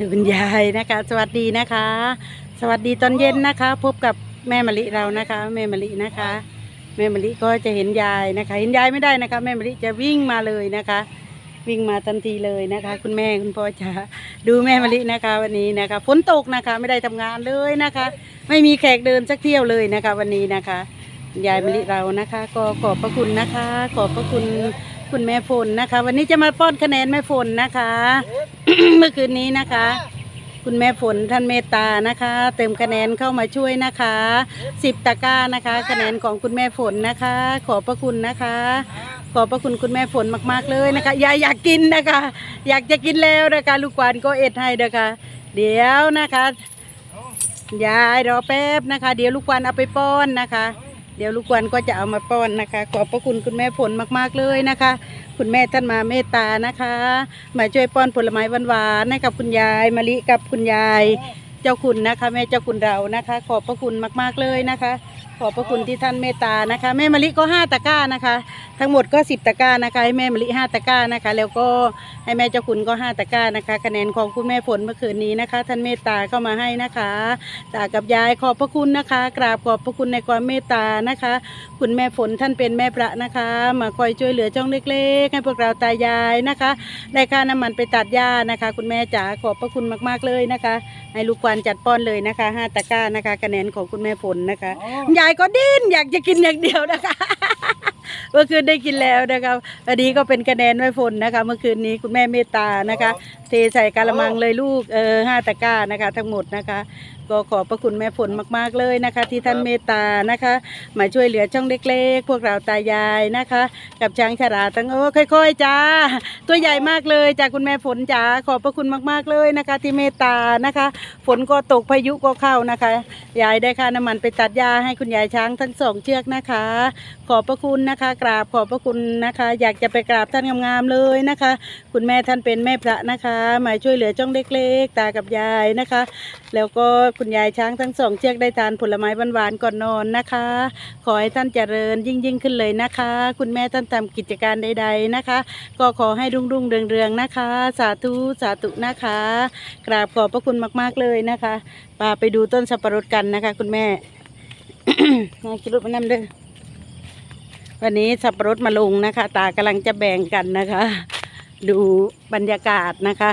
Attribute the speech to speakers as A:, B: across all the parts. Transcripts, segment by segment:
A: คุณยายนะคะ สวัสดีนะคะ สวัสดีตอนเย็นนะคะ พบกับแม่มะลิเรานะคะ แม่มะลินะคะ แม่มะลิก็จะเห็นยายนะคะ เห็นยายไม่ได้นะคะ แม่มะลิจะวิ่งมาเลยนะคะ วิ่งมาทันทีเลยนะคะ คุณแม่คุณพ่อจะดูแม่มะลินะคะ วันนี้นะคะฝนตกนะคะไม่ได้ทำงานเลยนะคะ ไม่มีแขกเดินสักเที่ยวเลยนะคะ วันนี้นะคะ ยายมะลิเรานะคะ ก็ขอบพระคุณนะคะ ขอบพระคุณคุณแม่ฝนนะคะ วันนี้จะมาป้อนคะแนนแม่ฝนนะคะ เมื่อคืนนี้นะคะ คุณแม่ฝนท่านเมตตานะคะ เติมคะแนนเข้ามาช่วยนะคะสิบตะกร้านะคะ คะแนนของคุณแม่ฝนนะคะ ขอบพระคุณนะคะ ขอบพระคุณคุณแม่ฝนมากๆเลยนะคะยายอยากกินนะคะ อยากจะกินแล้วนะคะ ลูกหวานก็เอ็ดให้นะคะ เดี๋ยวนะคะยายรอแป๊บนะคะ เดี๋ยวลูกวันเอาไปป้อนนะคะ เดี๋ยวลูกวันก็จะเอามาป้อนนะคะ ขอบพระคุณคุณแม่ผลมากๆเลยนะคะ คุณแม่ท่านมาเมตตานะคะ มาช่วยป้อนผลไม้หวานๆให้กับคุณยายมะลิกับคุณยาย เจ้าคุณนะคะ แม่เจ้าคุณเรานะคะ ขอบพระคุณมากๆเลยนะคะ อบพระคุณที่ท่านเมตตานะคะ แม่มะลิก็ห้าตะกร้านะคะ ทั้งหมดก็สิบตะกร้านะคะให้แม่มะลิห้าตะกร้านะคะ แล้วก็ให้แม่เจ้าคุณก็ห้าตะกร้านะคะ คะแนนของคุณแม่ฝนเมื่อคืนนี้นะคะ ท่านเมตตาเข้ามาให้นะคะตากับยายขอบพระคุณนะคะ กราบขอบพระคุณในความเมตตานะคะ คุณแม่ฝนท่านเป็นแม่พระนะคะ มาคอยช่วยเหลือจ้องเล็กๆ ให้พวกเราตายายนะคะได้ค่าน้ำมันไปตัดหญ้านะคะ คุณแม่จ๋าขอบพระคุณมากๆเลยนะคะ ให้ลูกควันจัดป้อนเลยนะคะห้าตะกร้านะคะ คะแนนของคุณแม่ฝนนะคะยายก็ดิ้นอยากจะกินอย่างเดียวนะคะเมื่อคืนได้กินแล้วนะคะอันนี้ก็เป็นคะแนนไว้ฝนนะคะ เมื่อคืนนี้คุณแม่เมตตานะคะ เทใส่กะละมังเลยลูกเออห้าตะกร้านะคะ ทั้งหมดนะคะ ก็ขอบพระคุณแม่ฝนมากๆเลยนะคะ ที่ท่านเมตตานะคะ มาช่วยเหลือช่องเล็กๆ พวกเราตายายนะคะ กับช้างชราตั้งโอ้ค่อย ๆจ้าตัวใหญ่มากเลยจากคุณแม่ฝนจ๋าขอบพระคุณมากๆเลยนะคะ ที่เมตตานะคะ ฝนก็ตกพายุก็เข้านะคะ ยายได้ค่าน้ำมันไปตัดหญ้าให้คุณยายช้างทั้งสองเชือกนะคะ ขอบพระคุณนะคะ กราบขอบพระคุณนะคะ อยากจะไปกราบท่านงามๆเลยนะคะ คุณแม่ท่านเป็นแม่พระนะคะมาช่วยเหลือจ้องเล็กๆ ตากับยายนะคะ แล้วก็คุณยายช้างทั้งสองเชือกได้ทานผลไม้หวานๆก่อนนอนนะคะ ขอให้ท่านเจริญยิ่งยิ่งๆขึ้นเลยนะคะ คุณแม่ท่านทำกิจการใด ๆนะคะ ก็ขอให้รุ่งรุ่งเรืองเรืองๆนะคะ สาธุสาธุนะคะ กราบขอบพระคุณมากๆเลยนะคะปาไปดูต้นสับปะรดกันนะคะ คุณแม่นายคิดรถมานำเด้อวันนี้สับปะรดมาลงนะคะ ตากำลังจะแบ่งกันนะคะ ดูบรรยากาศนะคะ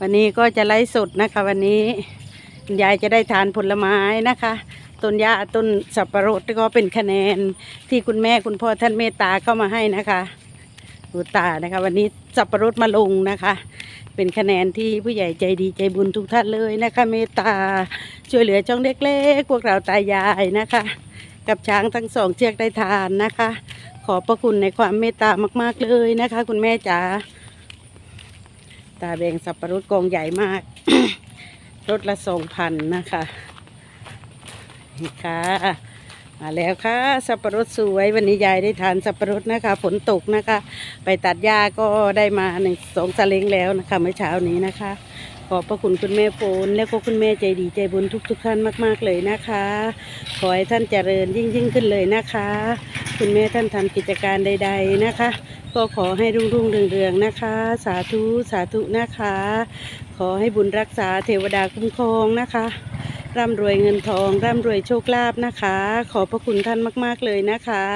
A: วันนี้ก็จะไลฟ์สดนะคะ วันนี้ยายจะได้ทานผลไม้นะคะต้นหญ้าต้นสับปะรดก็เป็นคะแนนที่คุณแม่คุณพ่อท่านเมตตาเข้ามาให้นะคะดูตานะคะ วันนี้สับปะรดมาลงนะคะ เป็นคะแนนที่ผู้ใหญ่ใจดีใจบุญทุกท่านเลยนะคะเมตตาช่วยเหลือจ้องเล็กๆพวกเราตายายนะคะ กับช้างทั้งสองเชือกได้ทานนะคะ ขอบพระคุณในความเมตตามากๆเลยนะคะ คุณแม่จ๋าตาแบงสับปะรดกองใหญ่มากรถละสองพันนะคะนี่ค่ะ มาแล้วค่ะ สับปะรดสวยวันนี้ยายได้ทานสับปะรดนะคะฝนตกนะคะ ไปตัดหญ้าก็ได้มาหนึ่งสองสเล้งแล้วนะคะเมื่อเช้านี้นะคะ ขอบพระคุณคุณแม่โฟนและก็คุณแม่ใจดีใจบุญทุกทุกๆท่านมาก ๆเลยนะคะ ขอให้ท่านเจริญยิ่งยิ่งขึ้นเลยนะคะ คุณแม่ท่านทำกิจการใด ๆนะคะ ก็ขอให้รุ่งรุ่งเรืองเรืองนะคะ สาธุสาธุนะคะ ขอให้บุญรักษาเทวดาคุ้มครองนะคะ ร่ำรวยเงินทอง ร่ำรวยโชคลาภนะคะ ขอบพระคุณท่านมาก ๆ เลยนะคะ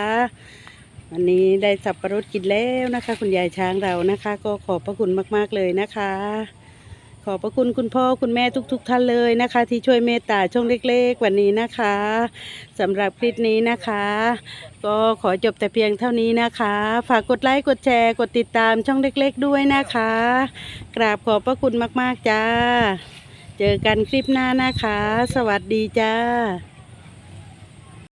A: วันนี้ได้สับปะรดกินแล้วนะคะ คุณยายช้างเรานะคะ ก็ขอบพระคุณมาก ๆ เลยนะคะ ขอบพระคุณคุณพ่อคุณแม่ทุกๆท่านเลยนะคะ ที่ช่วยเมตตาช่องเล็กๆวันนี้นะคะสำหรับคลิปนี้นะคะ ก็ขอจบแต่เพียงเท่านี้นะคะ ฝากกดไลค์กดแชร์กดติดตามช่องเล็ก ๆ ด้วยนะคะ กราบขอบพระคุณมาก ๆ จ้า เจอกันคลิปหน้านะคะ สวัสดีจ้า